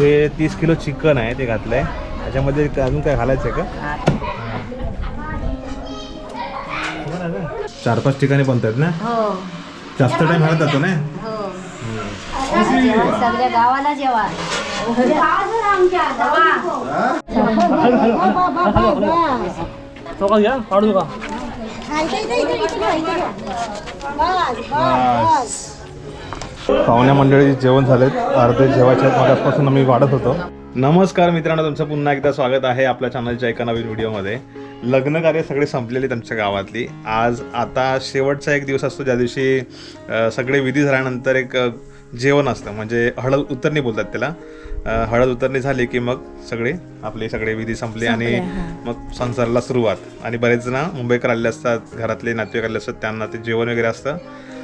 हे तीस kilo chicken आहे ते घातलं आहे त्याच्यामध्ये अजून काय घालायचं आहे का? चार पाच ठिकाणी बनतात ना? हो. जास्त टाइम हळद जातो ना? हो. सगळ्या गावाला जेवा पाहुण्या मंडळी जेवण झालेत. अर्धे जेवायच्या मगासपासून आम्ही वाढत होतो. नमस्कार मित्रांनो तुमचं पुन्हा एकदा स्वागत आहे आपल्या चॅनलच्या एका नवीन व्हिडिओमध्ये लग्न कार्य सगळे संपलेले आमच्या गावातली. आज आता शेवटचा एक दिवस असतो ज्या दिवशी सगळे विधी झाल्यानंतर एक जेवण असतं. म्हणजे हळद उतरणी बोलतात त्याला. हळद उतरणी झाली की मग सगळे आपले सगळे विधी संपले आणि मग संसाराला सुरुवात. आणि बरेच जण मुंबईकर आलेले असतात घरातले नातेवाईक आलेले असतात त्यांना ते जेवण वगैरे असतं.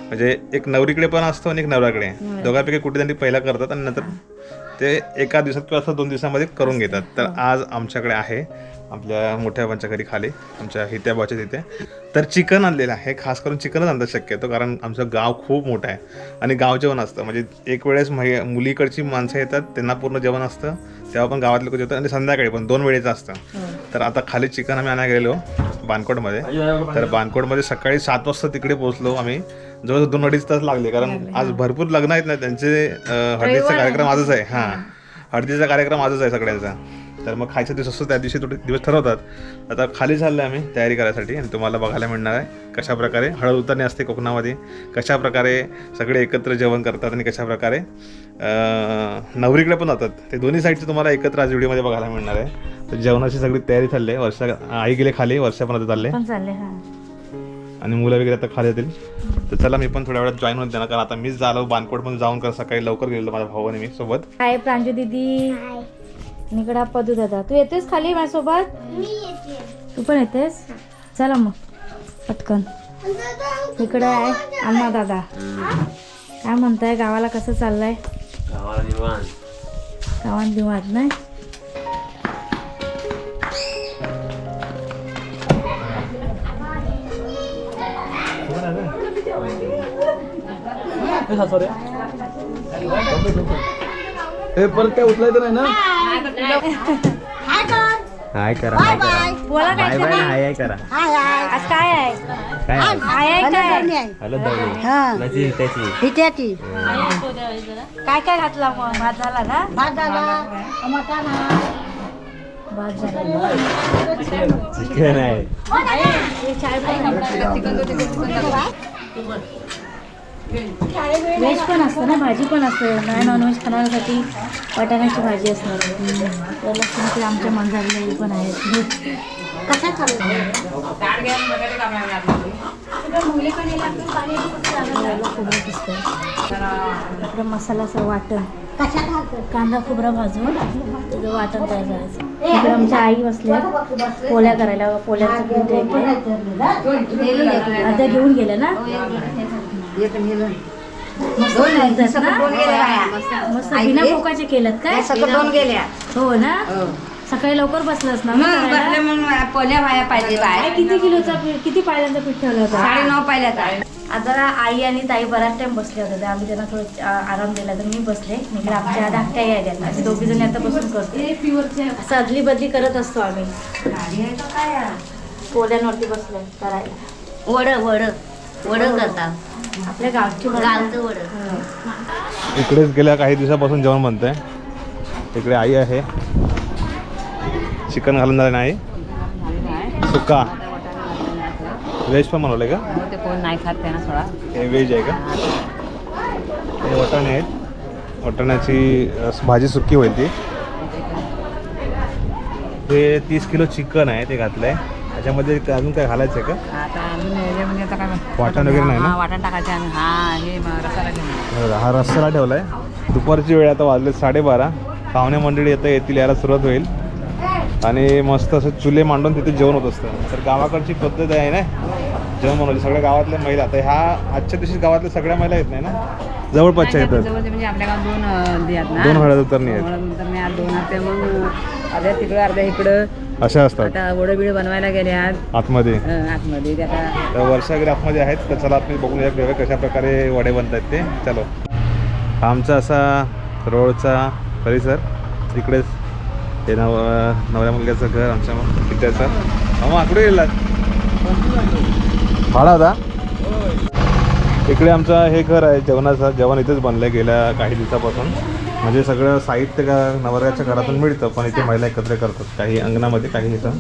म्हणजे एक नवरीकडे पण असतो आणि एक नवऱ्याकडे. दोघांपैकी कुठे त्यांनी पहिला करतात आणि नंतर ते एका दिवसात किंवा असं दोन दिवसामध्ये करून घेतात. तर आज आमच्याकडे आहे आपल्या मोठ्या पंच्या घरी खाली आमच्या हित्याबाच्या तिथे. तर चिकन आणलेलं आहे खास करून चिकनच आणतात शक्यतो कारण आमचं गाव खूप मोठं आहे. आणि गाव जेवण असतं म्हणजे एक वेळेस महि मुलीकडची माणसं येतात त्यांना पूर्ण जेवण असतं तेव्हा पण गावातले लोक जेवतात आणि संध्याकाळी पण दोन वेळेचं असतं. तर आता खाली चिकन आम्ही आणायला गेलो बानकोटमध्ये तर बानकोटमध्ये सकाळी सात वाजता तिकडे पोहोचलो आम्ही. जवळजवळ दोन अडीच तास लागले कारण आज भरपूर लग्न आहेत ना त्यांचे हळदीचा कार्यक्रम आजच आहे. हां. हळदीचा कार्यक्रम आजच आहे सगळ्यांचा. तर मग खायचा दिवस असतो त्या दिवशी थोडे दिवस ठरवतात. आता खाली चाललो आहे आम्ही तयारी करायसाठी आणि तुम्हाला बघायला मिळणार आहे कशा प्रकारे हळद उतरणी असते कोकणामध्ये कशा प्रकारे सगळे एकत्र जेवण करतात आणि कशा प्रकारे अं, नवरीकडे पण जातात. ते दोन्ही साईडचे तुम्हाला एकत्र आज व्हिडिओमध्ये बघायला मिळणार आहे. तर जेवणाची सगळी तयारी चालली आहे. वर्षा आई गेले खाली वर्षा पण आता चालले हा. आणि मुलं वगैरे आता खाली येतील. तर चला मी पण थोड्या वेळात जॉईन होते ना कारण आता मीच झालो बानकोटमध्ये जाऊन कर सकाळी लवकर गेलो माझ्या भाऊ आणि मी सोबत. हाय प्रांजू दीदी. निकडा पदू दादा. तू येतेस खाली माझ्यासोबत? तू पण येतेस? चला मग. पटकन. इकडे आहे अण्णा दादा. काय म्हणताय? गावाला कसं चाललंय? गावात निवांत नाही? हे परत काय उचलायचं नाही ना? हाय करा. हाय करा बोला बाय बाय हाय हाय. करा आज काय आहे? काय आहे? काय? आहे. काय हॅलो दवडी हिट्याची काय काय घातला मग? भात झाला ना भात झाला. मटाणा भात झाला. चिकन आहे. व्हेज पण असतं ना भाजी पण असतं. नाही नॉनव्हेज खाण्यासाठी वाटाण्याची भाजी असणार. तर लसूणची आमच्या मंजारीला पण आहेत. चालू दिसतं इकडं मसाल्याचं वाटण. कांदा खोबरा भाजून त्याचं वाटण तयार करायचं. इकडे आमच्या आई बसल्या. पोळ्या करायला पोळ्याचं पीठ आहे ते. आता घेऊन गेल्या ना? मस्त करतात ना? मस्त. बिना पोकाचे केलं काय? दोन गेल्या. हो ना? सकाळी लवकर बसलास ना मग करायला? म्हणून पोल्या भाया पाहिजे आई किती किलोचा पीठ किती पायल्यांचा पीठ ठेवलं होतं? साडे नऊ पाहिल्याचा आता आई आणि ताई बराच टाइम बसले होते तर आम्ही त्यांना थोडं आराम दिला तर मी बसले. इकडे आमच्या धाकट्या यायला आम्ही दोघी जणी आता बसून करतो असं अदली बदली करत असतो आम्ही. पोल्यांवरती बसले करायला. वड वड. वड करतात आपल्या गावची वड इकडेच गेल्या काही दिवसापासून जेवण बनतंय. इकडे आई आहे. चिकन घालून झालं नाही. सुका. व्हेज पण बनवलंय का? ते कोण नाही खात त्यांना सोडा. हे व्हेज आहे का? हे वटाणे आहेत. वटाण्याची भाजी सुकी होईल ती. हे तीस किलो चिकन आहे ते घातलंय. त्याच्यामध्ये ते अजून काय घालायचं आहे का? आता अजून हे म्हणजे आता काय वाटण वगैरे नाही ना? हा वाटण टाकायचे आम्ही. हा हे म- रसाला घेऊन बघा, हा रस्साला ठेवलाय. दुपारची वेळ आता वाजले साडेबारा. पाहुणे मंडळी येतं येतील यायला सुरुवात होईल. आणि मस्त असं चुले मांडून तिथे जेवण होत असतं. तर गावाकडची पद्धत आहे ना? जेवण बनवली सगळ्या गावातल्या महिला आता ह्या आजच्या दिवशी गावातल्या सगळ्या महिला येत नाही ना? जवळपासच्या येतात. जवळचे म्हणजे आपल्या गावात दोन अं, हे आहेत ना? दोन हळद उतरणी आहेत मी आज दोन मग अर्ध्या तिकडं अर्ध्या इकडं. अशा असतात. आता बिडं बनवायला गेले आज आतमध्ये. अं, आतमध्ये. ते आता तर वर्षा वगैरे आतमध्ये आहेत तर चला आपण बघून या कशा प्रकारे वडे बनतात ते. चलो. आमचा असा रोडचा परिसर. इकडेच हे नव नवऱ्या मुलग्याचं घर आमच्या पित्याचं मामा कुठे गेलात भाडा होता. इकडे आमचं हे घर आहे जेवणाचं. जेवण इथेच बनलं गेल्या काही दिवसापासून. म्हणजे सगळं साहित्य का नवऱ्याच्या घरातून मिळतं पण इथे महिला एकत्र करतात. काही अंगणामध्ये काही इथं.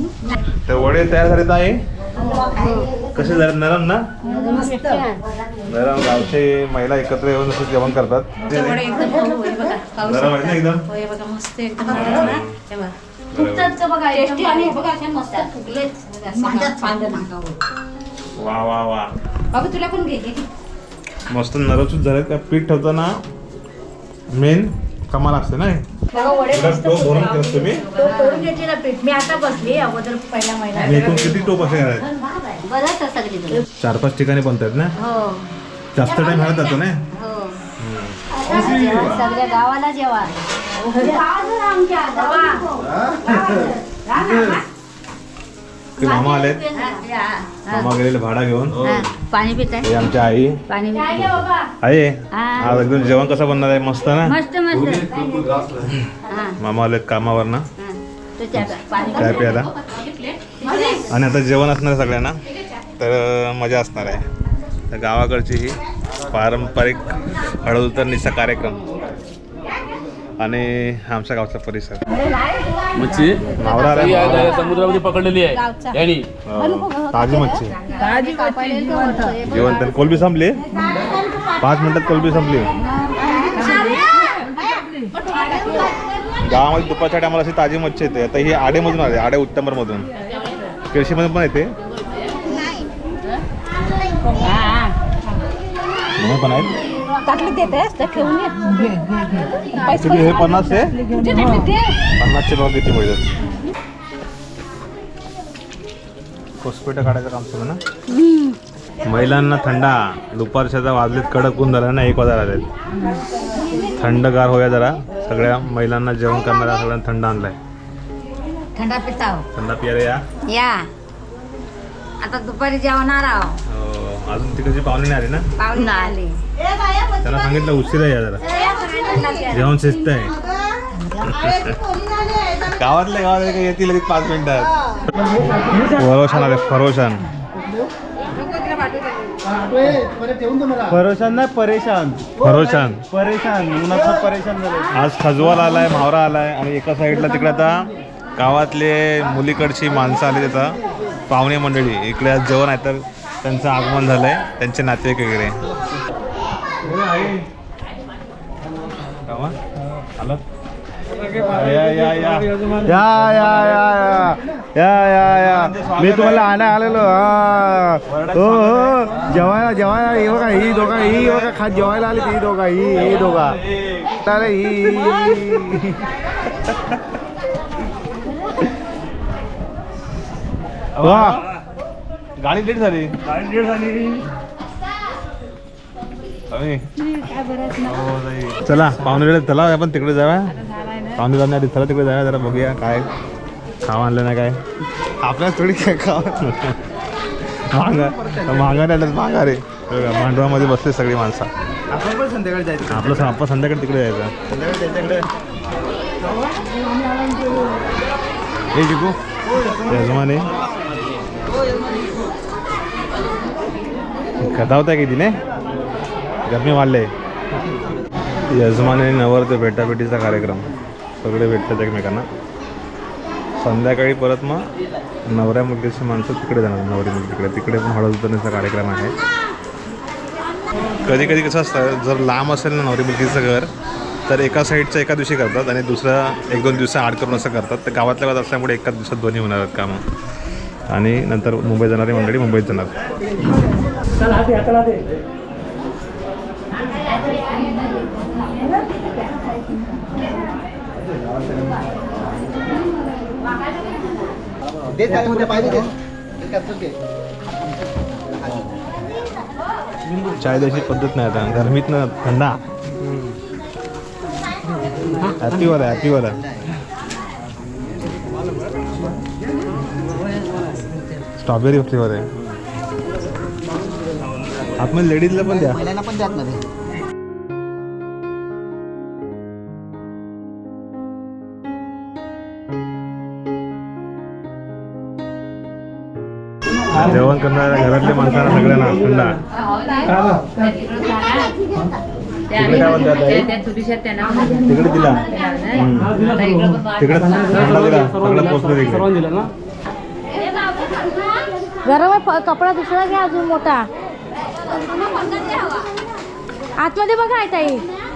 तर वडे तयार झाले आहे कसे झाले नरम ना? नरम. गावचे महिला एकत्र येऊन असं जेवण करतात. नरम आहे ना एकदम? वा वा वा. बाबा तुला कोण घे मस्त नरमसूत झालं का? पीठ ठेवताना मेन कमाल असते ना तुम्ही ना आता किती चार पाच ठिकाणी बनतात ना? जास्त टाइम घालत जातो ना? सगळ्या गावाला जेवा. हो. ते मामा आलेत. मामा गेलेले भाडा घेऊन. पाणी पिताय हे आमच्या आई. पाणी आई आज एकदम जेवण कसं बनणार आहे? मस्त ना? मस्त मस्त. मामा आलेत कामावर ना काय प्यायला. आणि आता जेवण असणार आहे सगळ्यांना. तर मजा असणार आहे. तर गावाकडची ही पारंपरिक हळद उतरणीचा कार्यक्रम. आणि आमच्या गावचा परिसर. मच्छी? मावरा आहे. समुद्रामध्ये पकडलेली आहे. यांनी. ताजी मच्छी. जेवण तर कोलबी संपली? पाच मिनिटात कोलबी संपली. गावामध्ये दुपारच्या टायमाला अशी ताजी मच्छी येते. आता ही आडेमधून आली आडे उत्तमरमधून कृषीमधून पण येते. दोन्ही पण आहेत? तर ठेवून ये. किती हे पन्नास आहे पन्नासचे भाव किती मिळतात कोसपेटा काढायचं काम सुरू ना? महिलांना थंडा. दुपारच्या वाजलेत कडक ऊन झाला ना एक वाजायला आलेत थंडगार होया जरा. सगळ्या महिलांना जेवण करणाऱ्या सगळ्यांना थंड आणलाय. थंडा पिताव. थंडा पियारे या. आता दुपारी जेवणार आहो. हो, अजून तिकडची पाहुणे नाही आली ना? पाहुणे आले. त्यांना सांगितलं उशिरा या जरा. जेवण शिस्त आहे. गावातल्या गावात काही येतील लगेच पाच मिनिटात फरोशान आले फरोशान. परेशान नाही परेशान. फरोशान. परेशान. उन्हाचं परेशान झालं आज खजवाल आलाय म्हावरा आलाय आणि एका साईडला तिकडे आता गावातले मुलीकडची माणसं आली त्याचा पाहुणे मंडळी इकडे आज जेवण आहे तर त्यांचं आगमन झालंय. त्यांचे नातेवाईक वगैरे. आलं या या या. या या या. मी तुम्हाला आणा आलेलो. हो. हो जेवायला जेवायला हे बघा ही दोघा ही बघा खात जेवायला आली ती दोघा ही हे दोघा. अरे ही वा. गाडी लेट झाली. गाडी लेट झाली. चला पाहुणे चला आपण तिकडे जाऊया. पाहुणे जाण्या आधी चला तिकडे जाऊया जरा बघूया काय खावा आणलं नाही काय. आपल्याला थोडी काय खावा महागा महागा नाही महागा रे. मांडवामध्ये बसले सगळी माणसं. आपण पण संध्याकाळी जायचं. आपलं आपण संध्याकाळी तिकडे जायचं. संध्याकाळी त्यांच्याकडे हे जिकू. यजमाने. गदावताय किती ने गरमी वाढले. यजमाने नवरते भेटाभेटीचा कार्यक्रम. सगळे भेटतात एकमेकांना. संध्याकाळी परत मग नवऱ्या मुलगीची माणसं तिकडे जाणार नवरी मुलगी तिकडे. तिकडे पण हळद उतरण्याचा कार्यक्रम आहे. कधी कधी कसं असतं जर लांब असेल ना नवरी मुलगीचं घर तर एका साईडचं एका दिवशी करतात आणि दुसरा एक दोन दिवसा आड करून असं करतात. तर गावातल्या गावात असल्यामुळे एकाच दिवसात दोन्ही होणार आहेत कामं. आणि नंतर मुंबई जाणारी मंडळी मुंबईत जाणार. चाय द्यायची पद्धत नाही आता. गरमीत ना थंडा हॅपीवर आहे स्ट्रॉबेरी फ्लेवर आहे. आतमध्ये लेडीजला पण द्या. पण द्या जेवण करणाऱ्या घरातल्या माणसांना सगळ्यांना थंडा तिकडे काय तिकडे दिला. तिकडे थंडा दिला. सगळं पोचलं तिकडे. गरम आहे प- कपडा दुसरा घ्या अजून मोठा. आतमध्ये बघा आहे ताई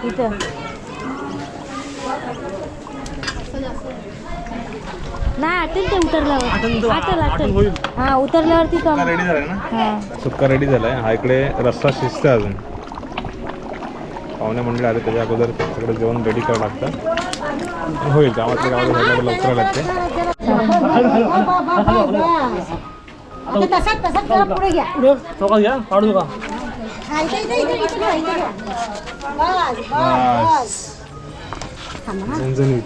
इथं. नाही आटेल ते उतरल्यावर. आटेल आटेल हा उतरल्यावरती कम. रेडी झालाय ना? हा. सुक्का रेडी झालाय. हा इकडे रस्सा शिजते अजून. पाहुणे मंडळी आले त्याच्या अगोदर सगळं जेवण रेडी करावं लागतं. होईल गावातल्या गावात झाल्यावर लवकर लागते बस. झणझणीत.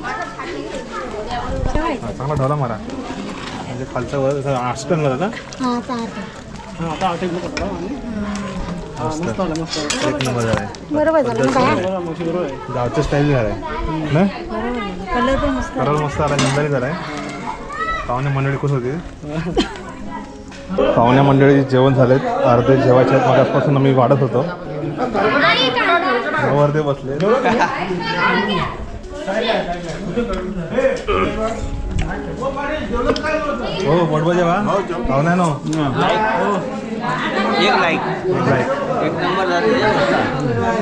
हा, चांगला ढोला मारा. म्हणजे खालचा वर असं आष्टन झाला ना? मस्त. एक नंबर झालाय. बरोबर झालं. गावचं स्टाईल झालाय. ना? कलर पण मस्त कलर मस्त आला नंदारी झालाय. पाहुणे मंडळी खुश होती पाहुण्या मंडळी जेवण झालेत. अर्धे जेवायचे आहेत. मगासपासून आम्ही वाढत होतो. वरती बसले हो पोटबा जेवा. पाहुण्या नो एक लाईक लाईक एक नंबर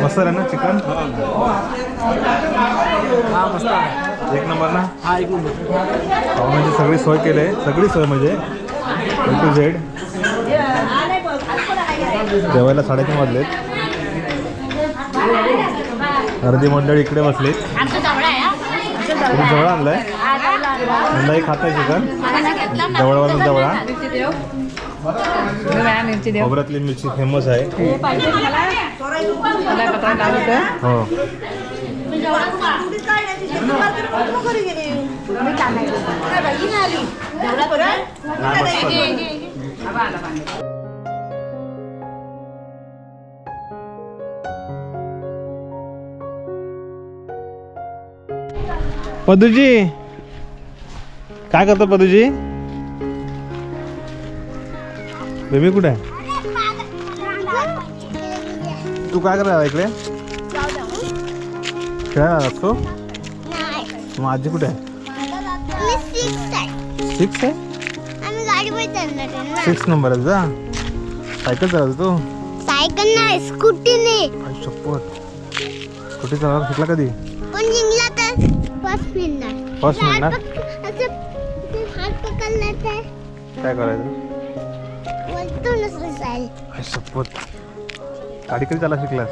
मस्त आहे ना चिकन? एक नंबर ना? हा एक नंबर पाहुण्याची सगळी सोय केली सगळी सोय म्हणजे? टू झेड जेवायला साडेतीन वाजलेत. अर्धी मंडळी इकडे बसलीत. तुम्ही जवळ आणलाय? मंडळी खात आहे चिकन. जवळवाला जवळा खोबऱ्यातली मिरची फेमस आहे. हो. पदूजी काय करतो पदूजी? बेबी कुठे आहे? तू काय करायला इकडे? खेळायला आलास तू? मग आजी कुठे आहे? सिक्स आहे. आम्ही गाडीवर चालणार आहे ना. सिक्स नंबर आहे तुझा सायकल चालवतो तू? सायकल नाही स्कूटीने आई शपथ कुठे चालवला शिकला कधी? पण जिंकला तर फर्स्ट मिळणार First मिळणार? असं ते हात पकडला तर काय करायचं? आई शपथ गाडी कधी चाला शिकलास?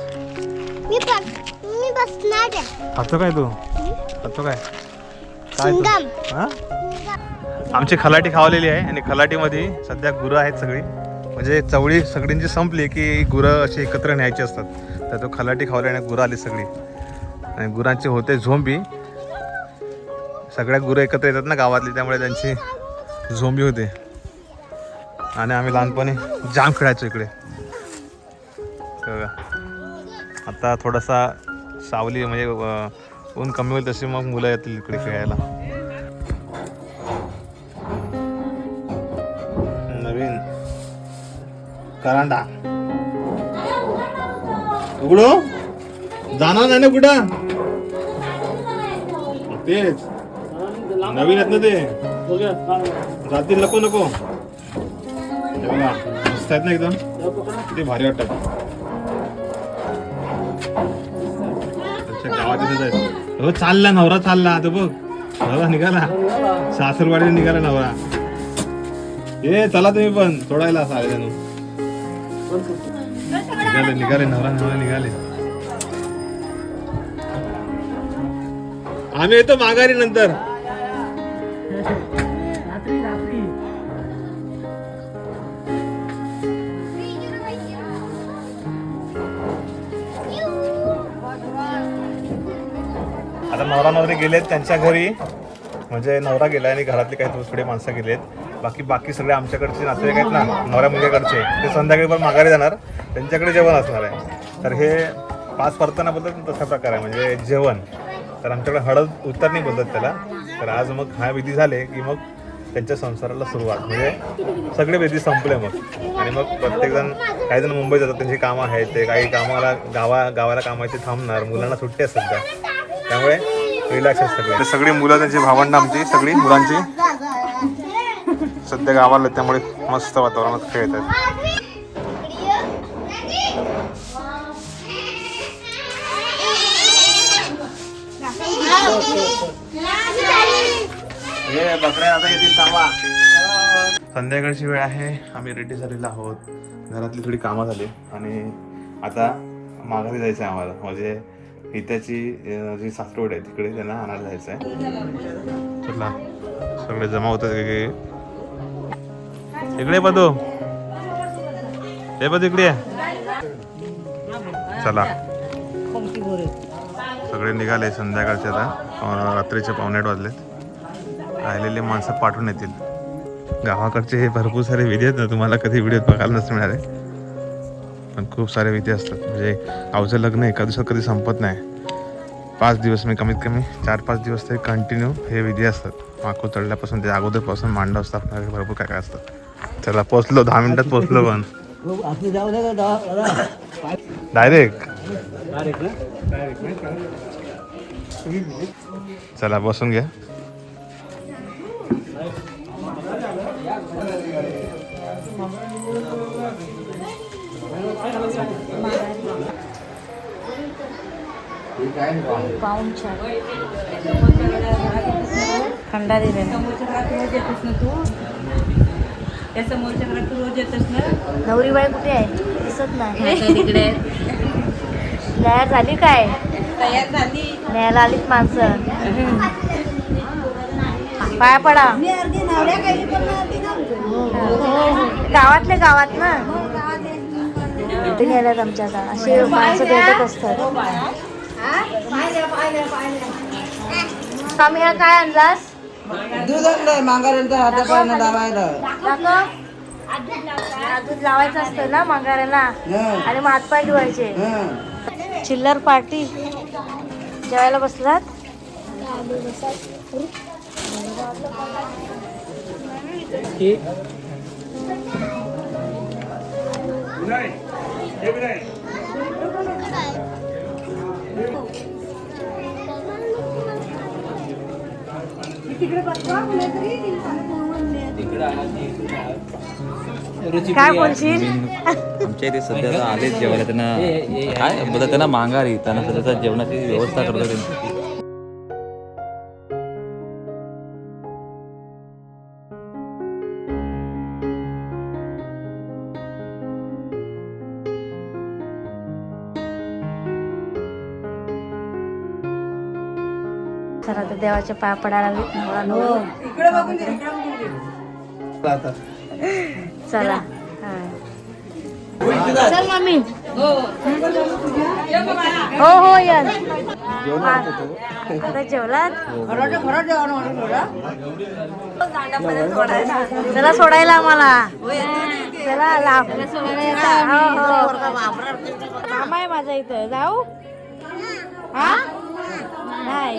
मी बसणार आहे. खातो काय तू? खातो काय? काय तू? हा? आमची खलाटी खावलेली आहे आणि खलाटीमध्ये सध्या गुरं आहेत सगळी. म्हणजे चवळी सगळ्यांची संपली की गुरं अशी एकत्र न्यायची असतात. तर तो खलाटी खावल्याने गुरं आली सगळी. आणि गुरांचे होते झोंबी. सगळ्या गुरं एकत्र येतात ना गावातली त्यामुळे त्यांची झोंबी होते. आणि आम्ही लहानपणी जाम खेळायचो इकडे. आता थोडासा सावली म्हणजे ऊन कमी होईल तशी मग मुलं येतील इकडे खेळायला. नवीन करांडा. उघडो? जाणार नाही ना कुठं? तेच. नवीन आहेत ना ते. जातील नको नको. मस्त आहेत ना एकदम. किती भारी वाटतात. हो चालला नवरा चालला. आता बघ. नवरा निघाला. सासरवाडीला निघाला नवरा. ए चला तुम्ही पण. सोडायला सारे जण निघाले निघाले. नवरा नवरा निघाले. आम्ही येतो माघारी नंतर. आता वगैरे गेलेत त्यांच्या घरी. म्हणजे नवरा गेला आणि घरातले काही दुसरे माणसं गेलेत. बाकी बाकी सगळे आमच्याकडचे नातेवाईक आहेत ना नवऱ्या मुलीकडचे ते संध्याकाळी पण माघारी जाणार. त्यांच्याकडे जेवण असणार आहे. तर हे पाच परताना बोलतात तसा प्रकार आहे. म्हणजे जेवण. तर आमच्याकडे हळद उतरणी बोलतात त्याला. तर आज मग हा विधी झाले की मग त्यांच्या संसाराला सुरुवात. म्हणजे सगळे विधी संपले मग. आणि मग प्रत्येकजण काही जण मुंबईत जातात त्यांची कामं आहेत. ते काही कामाला गावा गावाला कामाची थांबणार. मुलांना सुट्टी असतात सध्या. त्यामुळे रिलॅक्स असतात सगळे. सगळी मुलं त्यांची भावंड आमची सगळी मुलांची. सध्या गावाला त्यामुळे मस्त वातावरणात खेळतात संध्याकाळची वेळ आहे आम्ही रेडी झालेलो आहोत. घरातली थोडी कामं झाली आणि आता माघारी जायचं आहे आम्हाला. म्हणजे हिताची जी सासरोड आहे तिकडे त्यांना आणायला जायचं आहे चला सगळे जमा होतात की इकडे पदू. हे पदू इकडे चला. सगळे निघाले संध्याकाळचे आता. रात्रीचे पावणे वाजलेत. राहिलेले माणसं पाठवून येतील. गावाकडचे हे भरपूर सारे व्हिडिओ आहेत ना तुम्हाला कधी व्हिडिओ बघायला नसते मिळाले पण खूप सारे विधी असतात. म्हणजे गावचं लग्न एका दिवसात कधी संपत नाही. पाच दिवस मी कमीत कमी चार पाच दिवस तरी कंटिन्यू हे विधी असतात. माकू चढल्यापासून ते अगोदरपासून मांडव स्थापना भरपूर काय काय असतं चला पोचलो दहा मिनिटात पोचलो पण. डायरेक्ट चला बसून घ्या. पाऊन चार. खंडा दिले रोज येतोस ना तू? त्या समोरच्या घरात तू रोज येतोस ना? नवरीबाई कुठे आहे? दिसत नाही. तिकडे तयार झाली काय? तयार झाली. न्यायला आलीत माणसं. पाया पडा. गावातले गावात ना? कुठे गेल्यात आमच्या आता. असे माणसं भेटत असतात. स्वामी हा काय आणलास? दूध आणलंय मांगाऱ्यांचा हाता पायानं लावायला. दूध लावायचं असतं ना हं, आणि मग हातपाय धुवायचे. हं. चिल्लर पार्टी. जेवायला बसलात? काय बोलशील? आमच्या इथे सध्या आलेच जेवायला. त्यांना काय? बोलतात त्यांना मांगारी त्यांना सध्या जेवणाची व्यवस्था करतो त्यांची चला तर देवाच्या पाया पडायला मुलांनो. चला. हा. चल मम्मी. हो हो. या आता जेवलात? चला सोडायला आम्हाला. चला लाभ हो, हो. मामा आहे माझा इथं. जाऊ. हा. नाही.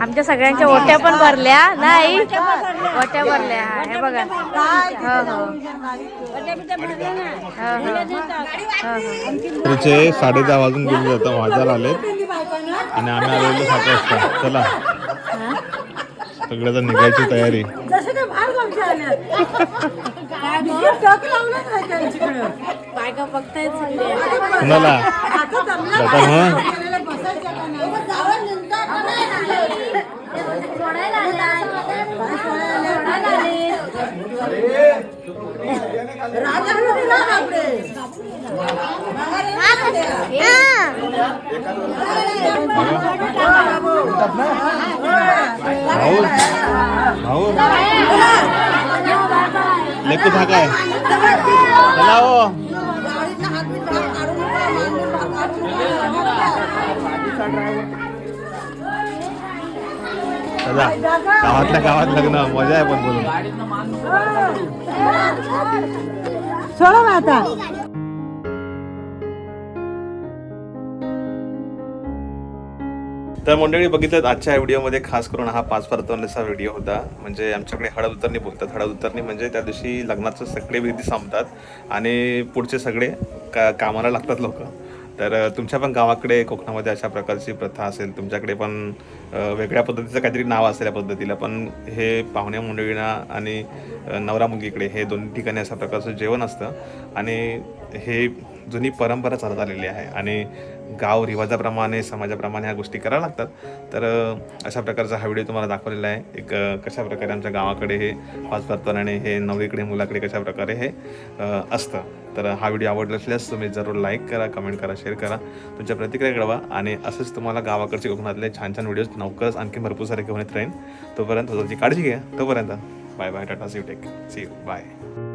आमच्या सगळ्यांच्या ओट्या पण भरल्या नाही? ओट्या भरल्या हा, हे बघा. हो हो. हो. तुमचे साडे दहा वाजून गेले आता वाजायला आलेत. आणि आम्ही आलेलो सात वाजता. चला. सगळ्याचा निघायची तयारी. कुणाला? लेकू था काय चला हो चला. गावातल्या गावात लग्न मजा आहे पण बोलून. सोडा मग आता. तर मंडळी बघितलं आजच्या या व्हिडिओमध्ये खास करून हा पाच परतवण्याचा व्हिडिओ होता. म्हणजे आमच्याकडे हळद उतरणी बोलतात. हळद उतरणी म्हणजे त्या दिवशी लग्नाचं सगळे विधी संपतात आणि पुढचे सगळे का कामाला लागतात लोक. तर तुमच्या पण गावाकडे कोकणामध्ये अशा प्रकारची प्रथा असेल तुमच्याकडे पण वेगळ्या पद्धतीचं काहीतरी नाव असेल या पद्धतीला पण हे पाहुण्या मुंडळीना आणि नवरा मुलगीकडे हे दोन्ही ठिकाणी अशा प्रकारचं जेवण असतं. आणि हे जुनी परंपरा चालत आलेली आहे आणि गाव रिवाजाप्रमाणे समाजाप्रमाणे ह्या गोष्टी कराव्या लागतात. तर अशा प्रकारचा हा व्हिडिओ तुम्हाला दाखवलेला आहे. एक कशा प्रकारे आमच्या गावाकडे हे पाच परतवाने हे नवरीकडे मुलाकडे कशा प्रकारे हे असतं. तर हा व्हिडिओ आवडला असल्यास तुम्ही जरूर लाईक करा कमेंट करा शेअर करा. तुमच्या प्रतिक्रिया कळवा आणि असंच तुम्हाला गावाकडचे कोकणातले छान छान व्हिडिओज लवकरच आणखी भरपूर सारे घेऊन येत राहीन. तोपर्यंत स्वतःची काळजी घ्या. तोपर्यंत bye bye Tata C take. See you bye.